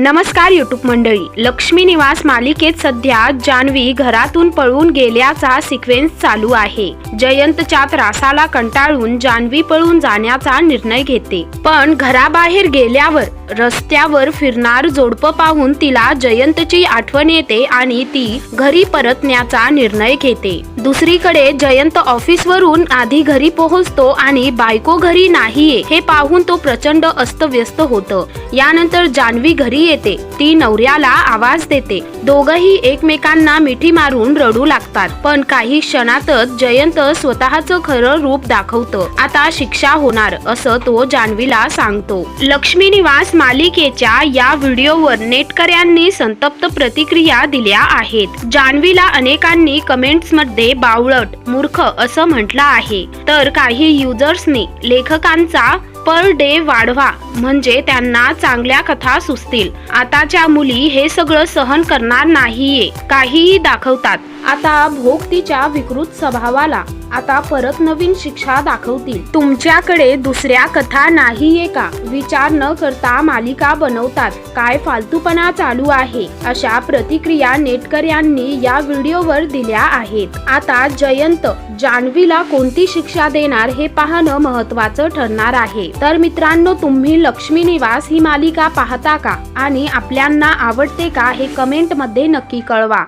नमस्कार युट्यूब मंडळी. लक्ष्मी निवास मालिकेत सध्या जान्हवी घरातून पळून गेल्याचा सिक्वेन्स चालू आहे. जयंतच्या त्रासाला कंटाळून जान्हवी पळून जाण्याचा निर्णय घेते. पण घराबाहेर गेल्यावर रस्त्यावर फिरणार जोडपं पाहून तिला जयंतची आठवण येते आणि ती घरी परतण्याचा निर्णय घेते. दुसरीकडे जयंत ऑफिसवरून आधी घरी पोहोचतो आणि बायको घरी नाहीये हे पाहून तो प्रचंड अस्तव्यस्त होतं. यानंतर जान्हवी घरी येते. ती नवऱ्याला आवाज देते. दोघही एकमेकांना मिठी मारून रडू लागतात. पण काही क्षणातच जयंत स्वतःचं खरं रूप दाखवतं. आता शिक्षा होणार असं तो जान्हवीला सांगतो. लक्ष्मी निवास मालिकेच्या या व्हिडिओवर नेटकऱ्यांनी संतप्त प्रतिक्रिया दिल्या आहेत. जान्हवीला अनेकांनी कमेंट्समध्ये बावळट मूर्ख असं म्हटलं आहे. तर काही युजर्सनी लेखकांचा पर डे वाढवा म्हणजे त्यांना चांगल्या कथा सुचतील. आताच्या मुली हे सगळं सहन करणार नाहीये काहीही दाखवतात. आता भोग तिच्या विकृत स्वभावाला आता परत नवीन शिक्षा दाखवतील. तुमच्याकडे दुसऱ्या कथा नाहीये का? विचार न करता मालिका बनवतात. काय फालतूपणा चालू आहे? अशा प्रतिक्रिया नेटकऱ्यांनी या व्हिडिओवर दिल्या आहेत. आता जयंत जान्हवीला कोणती शिक्षा देणार हे पाहणं महत्वाचं ठरणार आहे. तर मित्रांनो तुम्ही लक्ष्मी निवास ही मालिका पाहता का? आणि आपल्यांना आवडते का हे कमेंटमध्ये नक्की कळवा.